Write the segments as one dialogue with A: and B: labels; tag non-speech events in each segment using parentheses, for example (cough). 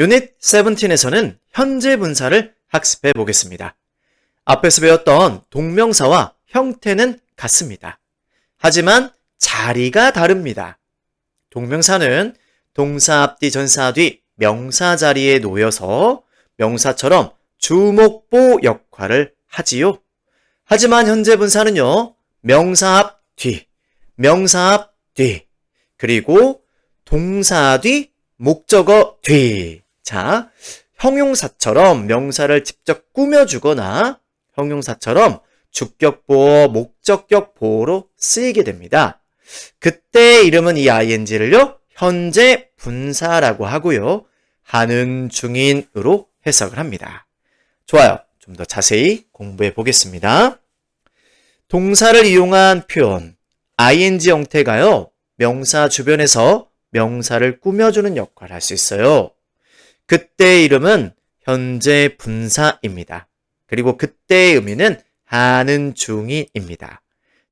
A: 유닛 17에서는 현재 분사를 학습해 보겠습니다. 앞에서 배웠던 동명사와 형태는 같습니다. 하지만 자리가 다릅니다. 동명사는 동사 앞뒤 전사 뒤 명사 자리에 놓여서 명사처럼 주목보 역할을 하지요. 하지만 현재 분사는요. 명사 앞 뒤, 명사 앞 뒤, 그리고 동사 뒤, 목적어 뒤. 자, 형용사처럼 명사를 직접 꾸며주거나 형용사처럼 주격보어, 목적격 보어로 쓰이게 됩니다. 그때 이름은 이 ing를요, 현재 분사라고 하고요, 하는 중인으로 해석을 합니다. 좋아요. 좀 더 자세히 공부해 보겠습니다. 동사를 이용한 표현, ing 형태가요, 명사 주변에서 명사를 꾸며주는 역할을 할 수 있어요. 그때 이름은 현재 분사입니다. 그리고 그때의 의미는 하는 중인입니다.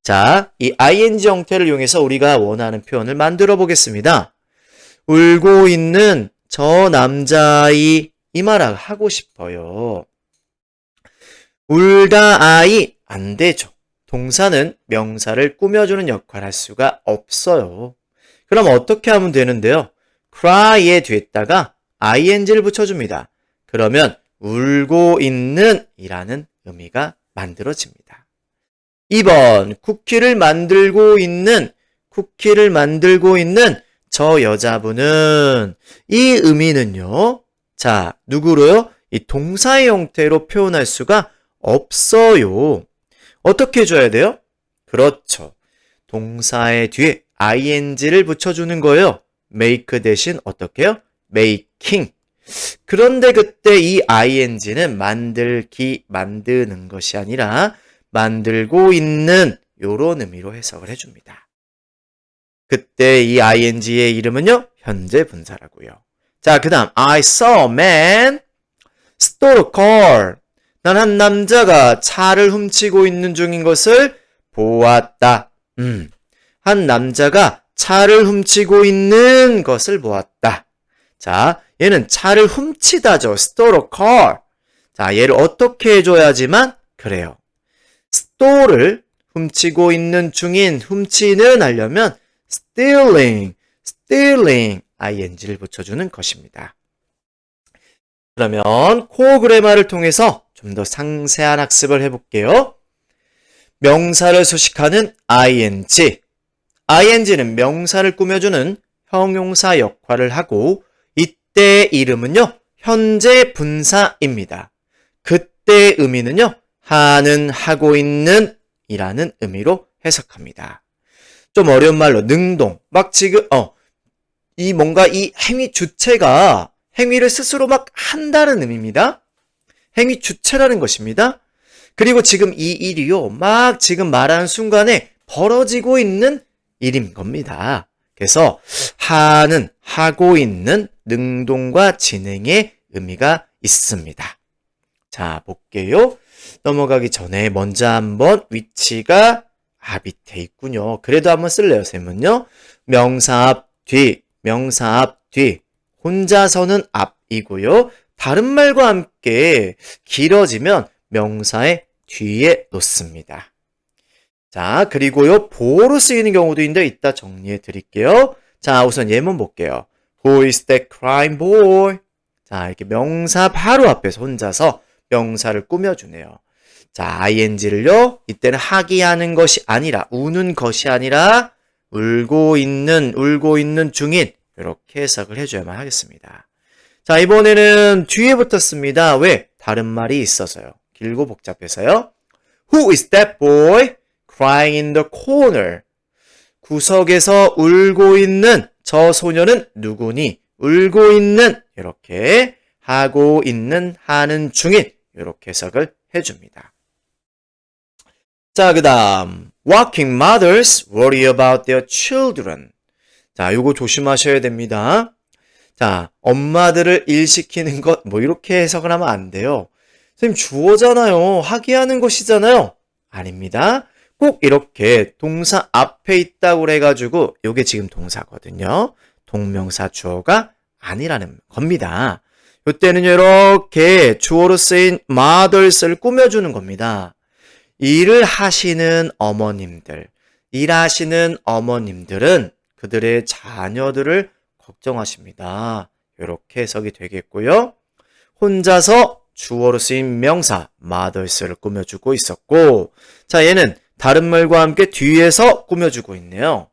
A: 자, 이 ing 형태를 이용해서 우리가 원하는 표현을 만들어 보겠습니다. 울고 있는 저 남자아이 이 말을 하고 싶어요. 울다 아이 안 되죠. 동사는 명사를 꾸며주는 역할을 할 수가 없어요. 그럼 어떻게 하면 되는데요? cry의 뒤에다가 ing를 붙여줍니다. 그러면 울고 있는 이라는 의미가 만들어집니다. 2번 쿠키를 만들고 있는 쿠키를 만들고 있는 저 여자분은 이 의미는요. 자, 누구로요? 이 동사의 형태로 표현할 수가 없어요. 어떻게 해줘야 돼요? 그렇죠. 동사의 뒤에 ing를 붙여주는 거예요. make 대신 어떻게 해요? Making. 그런데 그때 이 ing는 만들기, 만드는 것이 아니라 만들고 있는 요런 의미로 해석을 해줍니다. 그때 이 ing의 이름은요, 현재 분사라고요. 자, 그 다음, I saw a man stole a car. 난 한 남자가 차를 훔치고 있는 중인 것을 보았다. 음, 한 남자가 차를 훔치고 있는 것을 보았다. 자, 얘는 차를 훔치다죠. stole a car. 자, 얘를 어떻게 해줘야지만 그래요. stole을 훔치고 있는 중인 훔치는 하려면 stealing, stealing ing를 붙여주는 것입니다. 그러면 코어 그래마를 통해서 좀 더 상세한 학습을 해볼게요. 명사를 수식하는 ing. ing는 명사를 꾸며주는 형용사 역할을 하고 이때 이름은요, 현재 분사입니다. 그때 의미는요, 하는, 하고 있는 이라는 의미로 해석합니다. 좀 어려운 말로 능동, 막 지금, 어, 이 뭔가 이 행위 주체가 행위를 스스로 막 한다는 의미입니다. 행위 주체라는 것입니다. 그리고 지금 이 일이요, 막 지금 말하는 순간에 벌어지고 있는 일인 겁니다. 그래서 하는, 하고 있는 능동과 진행의 의미가 있습니다. 자, 볼게요. 넘어가기 전에 먼저 한번 위치가 아, 밑에 있군요. 그래도 한번 쓸래요, 쌤은요. 명사 앞, 뒤, 명사 앞, 뒤. 혼자서는 앞이고요. 다른 말과 함께 길어지면 명사의 뒤에 놓습니다. 자, 그리고요, 보호로 쓰이는 경우도 있는데 이따 정리해 드릴게요. 자, 우선 예문 볼게요. Who is that crying boy? 자, 이렇게 명사 바로 앞에서 혼자서 명사를 꾸며주네요. 자, ing를요, 이때는 하기 하는 것이 아니라, 우는 것이 아니라, 울고 있는, 울고 있는 중인, 이렇게 해석을 해줘야만 하겠습니다. 자, 이번에는 뒤에 붙었습니다. 왜? 다른 말이 있어서요. 길고 복잡해서요. Who is that boy crying in the corner? 구석에서 울고 있는 저 소녀는 누구니? 울고 있는 이렇게 하고 있는 하는 중인 이렇게 해석을 해줍니다. 자, 그 다음 Working mothers worry about their children. 자, 요거 조심하셔야 됩니다. 자, 엄마들을 일시키는 것, 뭐 이렇게 해석을 하면 안 돼요. 선생님 주어잖아요. 하게 하는 것이잖아요. 아닙니다. 꼭 이렇게 동사 앞에 있다고 그래가지고 요게 지금 동사거든요. 동명사 주어가 아니라는 겁니다. 이때는요 이렇게 주어로 쓰인 mothers를 꾸며주는 겁니다. 일을 하시는 어머님들, 일하시는 어머님들은 그들의 자녀들을 걱정하십니다. 이렇게 해석이 되겠고요. 혼자서 주어로 쓰인 명사 mothers를 꾸며주고 있었고 자 얘는 다른 말과 함께 뒤에서 꾸며주고 있네요.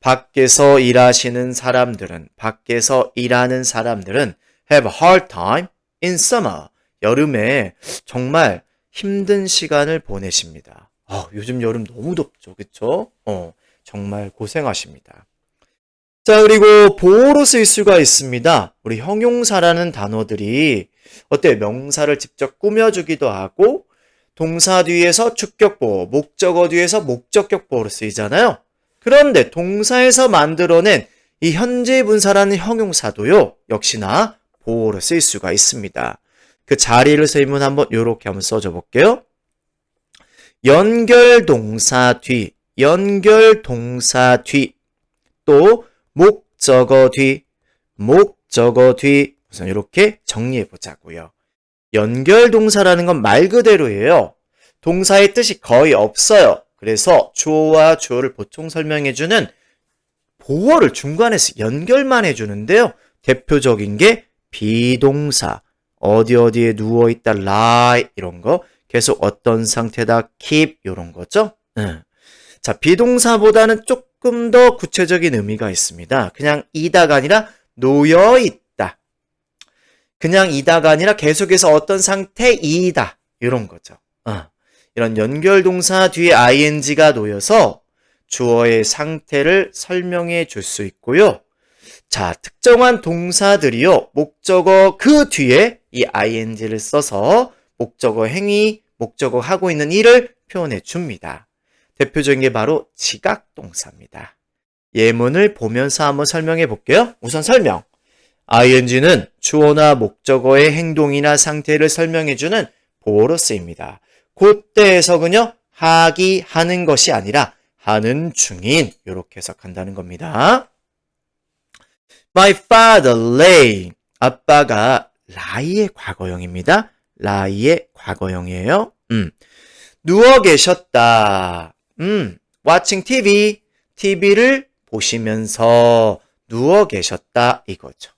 A: 밖에서 일하시는 사람들은 밖에서 일하는 사람들은 have a hard time in summer 여름에 정말 힘든 시간을 보내십니다. 아, 요즘 여름 너무 덥죠, 그쵸? 어, 정말 고생하십니다. 자, 그리고 보호로 쓰일 수가 있습니다. 우리 형용사라는 단어들이 어때 명사를 직접 꾸며주기도 하고 동사 뒤에서 축격보호, 목적어 뒤에서 목적격 보호로 쓰이잖아요. 그런데 동사에서 만들어낸 이 현재 분사라는 형용사도요. 역시나 보호로 쓰일 수가 있습니다. 그 자리를 쓰이면 한번 이렇게 한번 써줘 볼게요. 연결 동사 뒤, 연결 동사 뒤, 또 목적어 뒤, 목적어 뒤 우선 이렇게 정리해 보자고요. 연결 동사라는 건 말 그대로예요. 동사의 뜻이 거의 없어요. 그래서 주어와 주어를 보통 설명해주는 보어를 중간에서 연결만 해주는데요. 대표적인 게 비동사, 어디 어디에 누워있다, lie 이런 거, 계속 어떤 상태다, keep 이런 거죠. 응. 자, 비동사보다는 조금 더 구체적인 의미가 있습니다. 그냥 이다가 아니라 놓여있다. 그냥 이다가 아니라 계속해서 어떤 상태이다. 이런 거죠. 어. 이런 연결 동사 뒤에 ing가 놓여서 주어의 상태를 설명해 줄 수 있고요. 자, 특정한 동사들이요. 목적어 그 뒤에 이 ing를 써서 목적어 행위, 목적어 하고 있는 일을 표현해 줍니다. 대표적인 게 바로 지각 동사입니다. 예문을 보면서 한번 설명해 볼게요. 우선 설명. Ing는 주어나 목적어의 행동이나 상태를 설명해 주는 보호로 쓰입니다. 그때 해석은요. 하기 하는 것이 아니라 하는 중인 이렇게 해석한다는 겁니다. My father lay 아빠가 lie의 과거형입니다. lie의 과거형이에요. 음. 누워 계셨다. 음. watching TV TV를 보시면서 누워 계셨다 이거죠.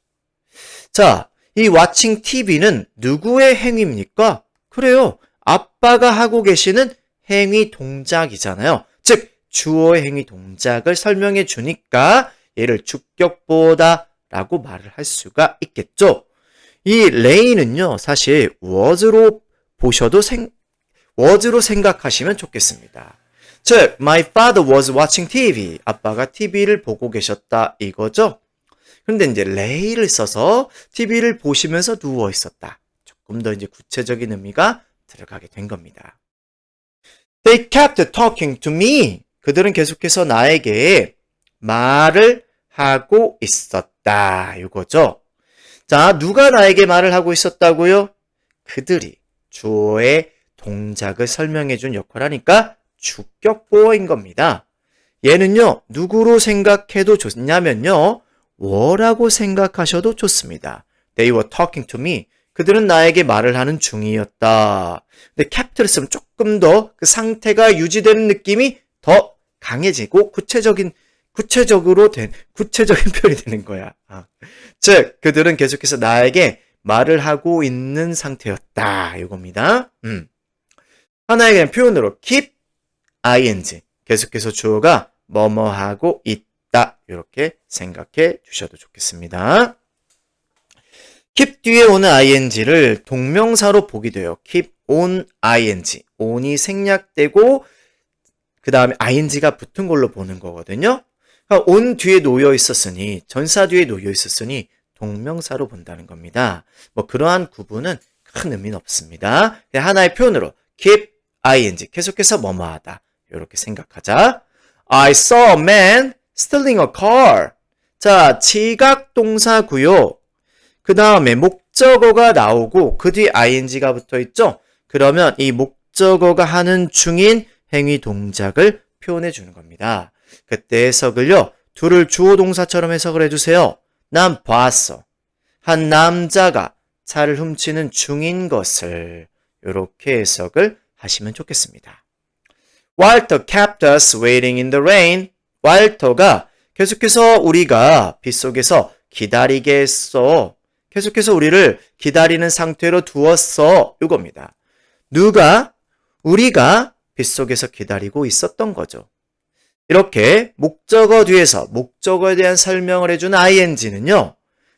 A: 자, 이 watching TV는 누구의 행위입니까? 그래요. 아빠가 하고 계시는 행위 동작이잖아요. 즉, 주어의 행위 동작을 설명해 주니까 얘를 주격보다 라고 말을 할 수가 있겠죠. 이 레이는요, 사실 was로 보셔도 생, was로 생각하시면 좋겠습니다. 즉, my father was watching TV. 아빠가 TV를 보고 계셨다 이거죠. 근데 이제 레이를 써서 TV를 보시면서 누워 있었다. 조금 더 이제 구체적인 의미가 들어가게 된 겁니다. They kept talking to me. 그들은 계속해서 나에게 말을 하고 있었다. 이거죠. 자, 누가 나에게 말을 하고 있었다고요? 그들이 주어의 동작을 설명해 준 역할 하니까 주격보어인 겁니다. 얘는요, 누구로 생각해도 좋냐면요, 뭐라고 생각하셔도 좋습니다. They were talking to me. 그들은 나에게 말을 하는 중이었다. 근데 캡트를 쓰면 조금 더 그 상태가 유지되는 느낌이 더 강해지고 구체적인 구체적으로 된 구체적인 (laughs) 표현이 되는 거야. 아. 즉 그들은 계속해서 나에게 말을 하고 있는 상태였다. 이겁니다. 음. 하나의 그냥 표현으로 keep ing 계속해서 주어가 뭐뭐 하고 있다. 이렇게 생각해 주셔도 좋겠습니다. keep 뒤에 오는 ing를 동명사로 보기도 해요. keep on ing. on이 생략되고 그 다음에 ing가 붙은 걸로 보는 거거든요. 그러니까 on 뒤에 놓여 있었으니 전사 뒤에 놓여 있었으니 동명사로 본다는 겁니다. 뭐 그러한 구분은 큰 의미는 없습니다. 하나의 표현으로 keep ing 계속해서 뭐뭐하다 이렇게 생각하자. I saw a man stealing a car. 자, 지각 동사고요. 그 다음에 목적어가 나오고 그 뒤에 ing가 붙어 있죠. 그러면 이 목적어가 하는 중인 행위 동작을 표현해 주는 겁니다. 그때 해석을요. 둘을 주어 동사처럼 해석을 해주세요. 난 봤어. 한 남자가 차를 훔치는 중인 것을 이렇게 해석을 하시면 좋겠습니다. Walter kept us waiting in the rain. 왈터가 계속해서 우리가 빗속에서 기다리게 했어. 계속해서 우리를 기다리는 상태로 두었어. 이겁니다. 누가? 우리가 빗속에서 기다리고 있었던 거죠. 이렇게 목적어 뒤에서 목적어에 대한 설명을 해준 ing는요.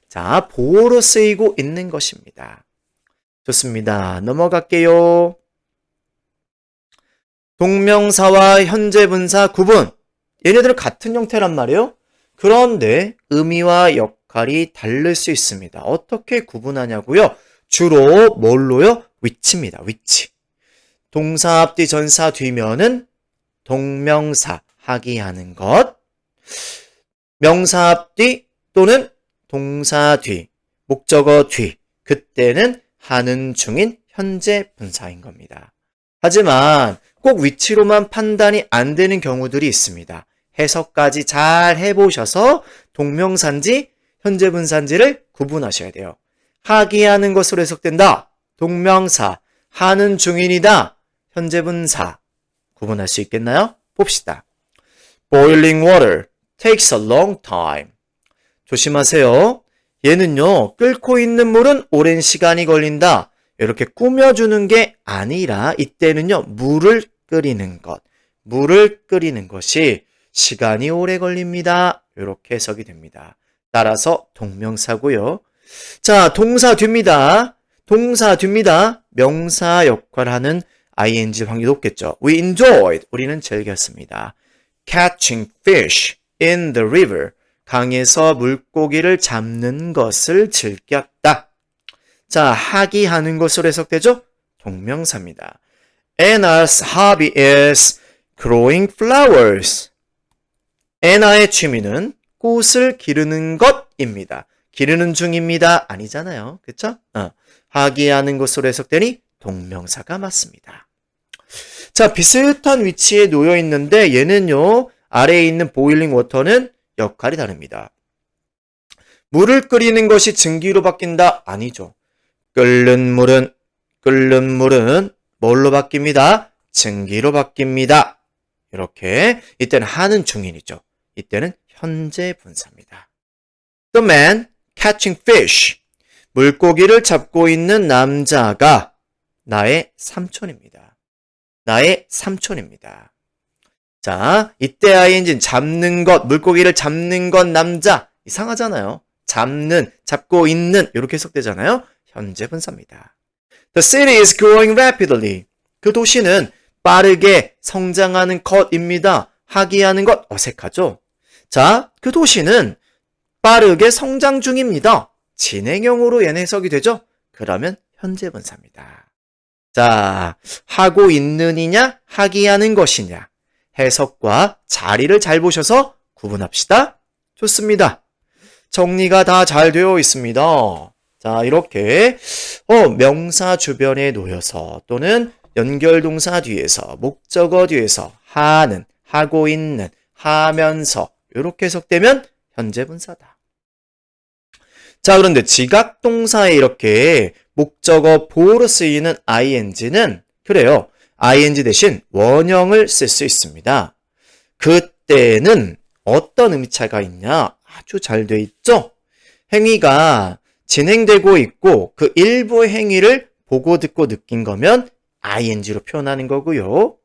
A: 자, 보호로 쓰이고 있는 것입니다. 좋습니다. 넘어갈게요. 동명사와 현재 분사 구분. 얘네들은 같은 형태란 말이에요. 그런데 의미와 역할이 다를 수 있습니다. 어떻게 구분하냐고요? 주로 뭘로요? 위치입니다. 위치. 동사 앞뒤 전사 뒤면은 동명사 하기하는 것. 명사 앞뒤 또는 동사 뒤, 목적어 뒤. 그때는 하는 중인 현재 분사인 겁니다. 하지만 꼭 위치로만 판단이 안 되는 경우들이 있습니다. 해석까지 잘 해보셔서 동명사인지 현재 분사인지를 구분하셔야 돼요. 하기하는 것으로 해석된다. 동명사, 하는 중인이다. 현재 분사. 구분할 수 있겠나요? 봅시다. Boiling water takes a long time. 조심하세요. 얘는요, 끓고 있는 물은 오랜 시간이 걸린다. 이렇게 꾸며주는 게 아니라 이때는요, 물을 끓이는 것, 물을 끓이는 것이 시간이 오래 걸립니다. 이렇게 해석이 됩니다. 따라서 동명사고요. 자, 동사 뒤입니다. 동사 뒤입니다. 명사 역할하는 ing 확률이 높겠죠. We enjoyed. 우리는 즐겼습니다. Catching fish in the river. 강에서 물고기를 잡는 것을 즐겼다. 자, 하기 하는 것으로 해석되죠? 동명사입니다. Anna's hobby is growing flowers. 애나의 취미는 꽃을 기르는 것입니다. 기르는 중입니다. 아니잖아요. 그쵸? 어. 하기하는 것으로 해석되니 동명사가 맞습니다. 자, 비슷한 위치에 놓여 있는데 얘는요, 아래에 있는 보일링 워터는 역할이 다릅니다. 물을 끓이는 것이 증기로 바뀐다? 아니죠. 끓는 물은, 끓는 물은 뭘로 바뀝니다? 증기로 바뀝니다. 이렇게, 이때는 하는 중인이죠. 이때는 현재 분사입니다. The man catching fish. 물고기를 잡고 있는 남자가 나의 삼촌입니다. 나의 삼촌입니다. 자, 이때 ing는 잡는 것, 물고기를 잡는 것 남자. 이상하잖아요. 잡는, 잡고 있는 이렇게 해석되잖아요. 현재 분사입니다. The city is growing rapidly. 그 도시는 빠르게 성장하는 것입니다. 하기하는 것 어색하죠? 자, 그 도시는 빠르게 성장 중입니다. 진행형으로 얘네 해석이 되죠? 그러면 현재 분사입니다. 자, 하고 있느니냐, 하기 하는 것이냐. 해석과 자리를 잘 보셔서 구분합시다. 좋습니다. 정리가 다 잘 되어 있습니다. 자, 이렇게, 어, 명사 주변에 놓여서 또는 연결동사 뒤에서, 목적어 뒤에서 하는, 하고 있는, 하면서, 이렇게 해석되면 현재 분사다. 자, 그런데 지각 동사에 이렇게 목적어 보호로 쓰이는 ing는 그래요. ing 대신 원형을 쓸 수 있습니다. 그때는 어떤 의미차가 있냐? 아주 잘 돼 있죠? 행위가 진행되고 있고 그 일부 행위를 보고 듣고 느낀 거면 ing로 표현하는 거고요.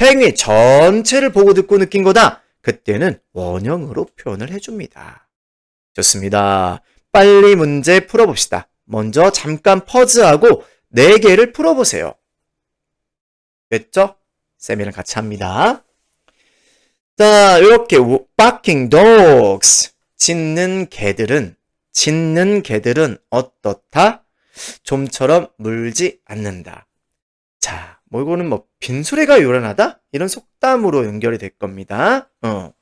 A: 행위 전체를 보고 듣고 느낀 거다. 그때는 원형으로 표현을 해줍니다. 좋습니다. 빨리 문제 풀어봅시다. 먼저 잠깐 퍼즈하고 4개를 풀어보세요. 됐죠? 쌤이랑 같이 합니다. 자, 이렇게 barking dogs 짖는 개들은 짖는 개들은 어떻다? 좀처럼 물지 않는다. 자, 뭐 이거는 뭐 빈수레가 요란하다? 이런 속담으로 연결이 될 겁니다. 어.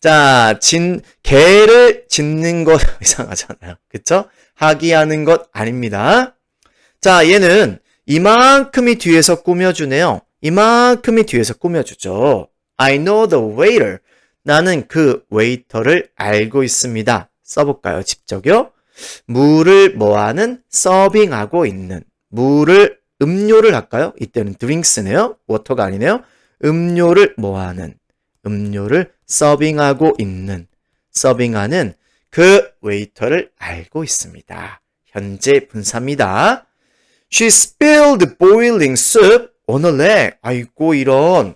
A: 자, 진, 개를 짓는 것 (laughs) 이상하잖아요. 그쵸? 하기하는 것 아닙니다. 자, 얘는 이만큼이 뒤에서 꾸며주네요. 이만큼이 뒤에서 꾸며주죠. I know the waiter. 나는 그 웨이터를 알고 있습니다. 써볼까요? 직접요? 물을 뭐하는? 서빙하고 있는. 물을 음료를 할까요? 이때는 drinks네요. 워터가 아니네요. 음료를 뭐하는? 음료를 서빙하고 있는. 서빙하는 그 웨이터를 알고 있습니다. 현재 분사입니다. She spilled boiling soup on her leg. 아이고, 이런.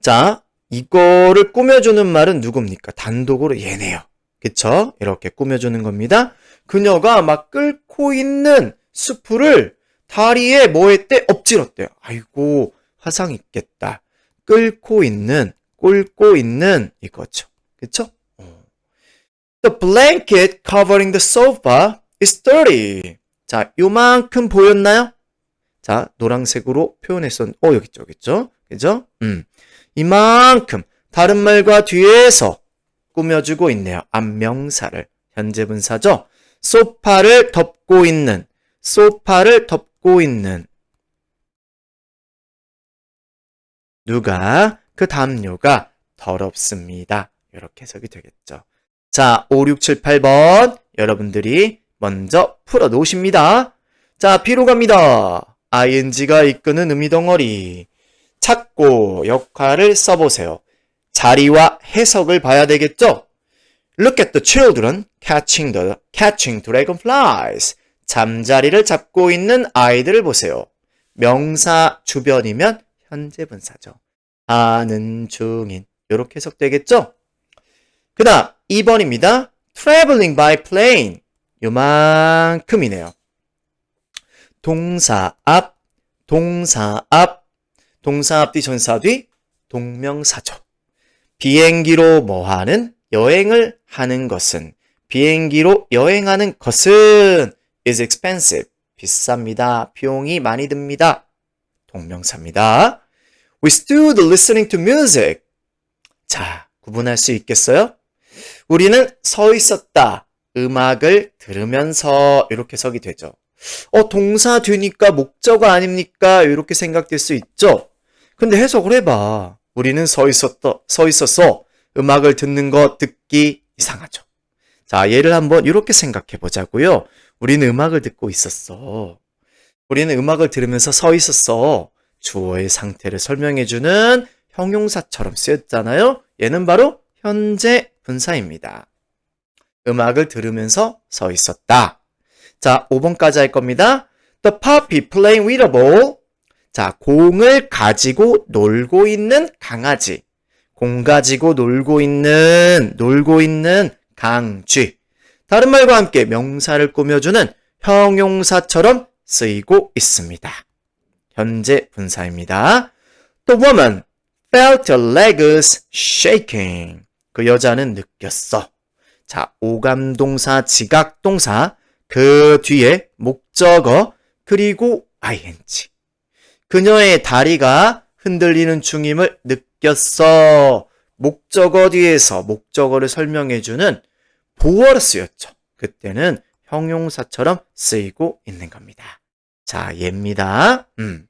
A: 자, 이거를 꾸며주는 말은 누굽니까? 단독으로 얘네요. 그쵸? 이렇게 꾸며주는 겁니다. 그녀가 막 끓고 있는 수프를 다리에 뭐 했대? 엎질렀대요. 아이고, 화상 있겠다. 끓고 있는, 끓고 있는 이거죠. 그쵸? 어. The blanket covering the sofa is dirty. 자, 요만큼 보였나요? 자, 노란색으로 표현했었, 어, 여기 있죠, 여기 있죠? 그죠? 음. 이만큼, 다른 말과 뒤에서 꾸며주고 있네요. 앞명사를. 현재 분사죠? 소파를 덮고 있는, 소파를 덮고 있는. 누가, 그 담요가 더럽습니다. 이렇게 해석이 되겠죠. 자, 5, 6, 7, 8번. 여러분들이 먼저 풀어 놓으십니다. 자, B로 갑니다. ing가 이끄는 의미 덩어리. 찾고 역할을 써보세요. 자리와 해석을 봐야 되겠죠? Look at the children catching the catching dragonflies. 잠자리를 잡고 있는 아이들을 보세요. 명사 주변이면 현재 분사죠. 하는 중인 이렇게 해석되겠죠? 그 다음 2번입니다. traveling by plane. 요만큼이네요. 동사 앞, 동사 앞, 동사 앞뒤 전사 뒤 동명사죠. 비행기로 뭐하는 여행을 하는 것은 비행기로 여행하는 것은 is expensive 비쌉니다. 비용이 많이 듭니다. 동명사입니다. We stood listening to music. 자, 구분할 수 있겠어요? 우리는 서 있었다. 음악을 들으면서 이렇게 석이 되죠. 어, 동사 뒤니까 목적어 아닙니까? 이렇게 생각될 수 있죠? 근데 해석을 해봐. 우리는 서 있었다, 서 있었어. 음악을 듣는 거 듣기 이상하죠. 자, 얘를 한번 이렇게 생각해 보자고요. 우리는 음악을 듣고 있었어. 우리는 음악을 들으면서 서 있었어. 주어의 상태를 설명해 주는 형용사처럼 쓰였잖아요. 얘는 바로 현재 분사입니다. 음악을 들으면서 서 있었다. 자, 5번까지 할 겁니다. The puppy playing with a ball. 자, 공을 가지고 놀고 있는 강아지. 공 가지고 놀고 있는, 놀고 있는 강쥐. 다른 말과 함께 명사를 꾸며주는 형용사처럼 쓰이고 있습니다. 현재 분사입니다. The woman felt her legs shaking. 그 여자는 느꼈어. 자, 오감동사, 지각동사, 그 뒤에 목적어, 그리고 ing. 그녀의 다리가 흔들리는 중임을 느꼈어. 목적어 뒤에서 목적어를 설명해주는 보어로 쓰였죠. 그때는 형용사처럼 쓰이고 있는 겁니다. 자, 얘입니다. 음.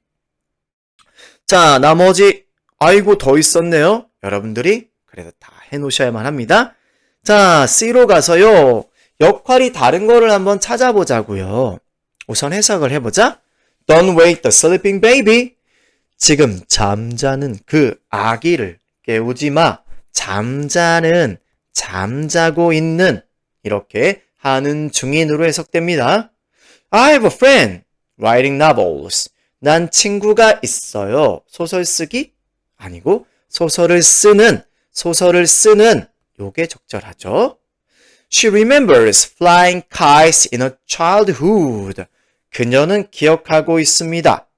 A: 자, 나머지, 아이고, 더 있었네요. 여러분들이 그래도 다 해놓으셔야만 합니다. 자, C로 가서요. 역할이 다른 거를 한번 찾아보자고요. 우선 해석을 해보자. Don't wake the sleeping baby. 지금 잠자는 그 아기를 깨우지 마. 잠자는, 잠자고 있는, 이렇게 하는 중인으로 해석됩니다. I have a friend writing novels. 난 친구가 있어요. 소설 쓰기? 아니고, 소설을 쓰는, 소설을 쓰는, 요게 적절하죠. She remembers flying kites in her childhood. 그녀는 기억하고 있습니다.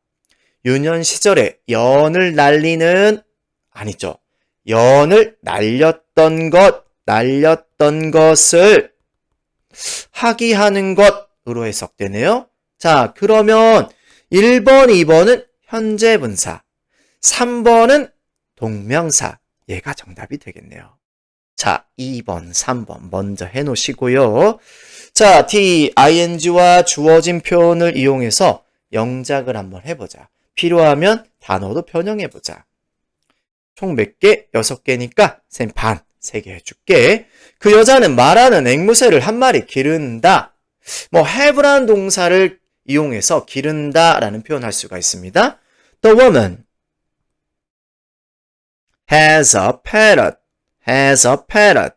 A: 유년 시절에 연을 날리는 아니죠. 연을 날렸던 것, 날렸던 것을 하기하는 것으로 해석되네요. 자, 그러면 1번, 2번은 현재 분사, 3번은 동명사. 얘가 정답이 되겠네요. 자, 2번, 3번 먼저 해 놓으시고요. 자, D, ing와 주어진 표현을 이용해서 영작을 한번 해보자. 필요하면 단어도 변형해보자. 총 몇 개? 6개니까 쌤 반. 세 개 해줄게. 그 여자는 말하는 앵무새를 한 마리 기른다. 뭐 have라는 동사를 이용해서 기른다 라는 표현할 수가 있습니다. The woman has a parrot. has a parrot.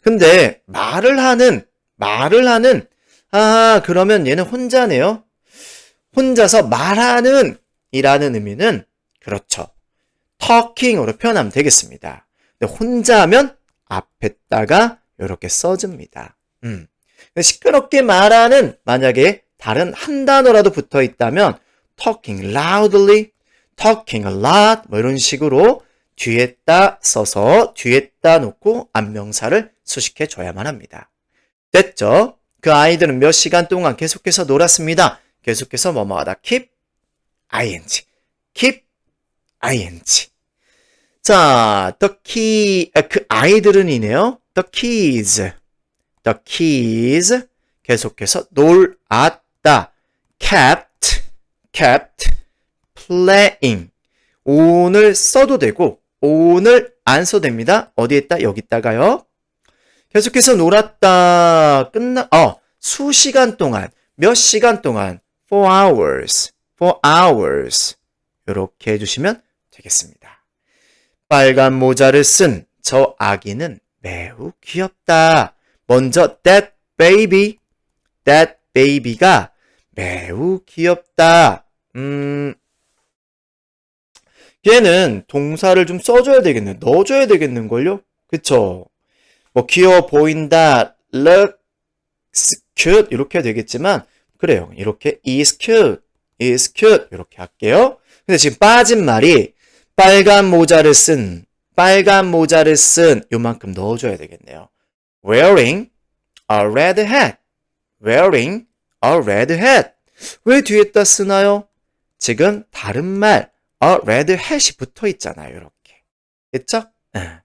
A: 근데 말을 하는 말을 하는 아 그러면 얘는 혼자네요. 혼자서 말하는 이라는 의미는 그렇죠. talking으로 표현하면 되겠습니다. 근데 혼자 하면 앞에다가 이렇게 써줍니다. 음. 시끄럽게 말하는 만약에 다른 한 단어라도 붙어 있다면 talking loudly, talking a lot 뭐 이런 식으로 뒤에다 써서 뒤에다 놓고 안명사를 수식해 줘야만 합니다. 됐죠? 그 아이들은 몇 시간 동안 계속해서 놀았습니다. 계속해서 뭐뭐 하다 keep ing keep ing 자, the key 아, 그 아이들은 이네요. the kids the kids 계속해서 놀았다 kept kept playing 오늘 써도 되고 오늘 안 써도 됩니다. 어디에 있다? 여기 있다가요. 계속해서 놀았다. 끝나 어, 수시간 동안 몇 시간 동안 for hours. for hours. 이렇게 해 주시면 되겠습니다. 빨간 모자를 쓴 저 아기는 매우 귀엽다. 먼저 that baby, that baby가 매우 귀엽다. 음, 얘는 동사를 좀 써줘야 되겠네. 넣어줘야 되겠는걸요? 그쵸? 뭐 귀여워 보인다, looks cute 이렇게 해야 되겠지만 그래요. 이렇게 is cute, is cute 이렇게 할게요. 근데 지금 빠진 말이 빨간 모자를 쓴, 빨간 모자를 쓴 요만큼 넣어줘야 되겠네요. wearing a red hat, wearing a red hat. 왜 뒤에다 쓰나요? 지금 다른 말 a red hat이 붙어 있잖아요. 이렇게. 됐죠? 예.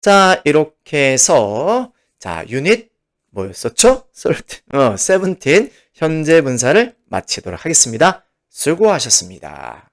A: 자, 이렇게 해서 자, 유닛 뭐였었죠? 어, 17 현재 분사를 마치도록 하겠습니다. 수고하셨습니다.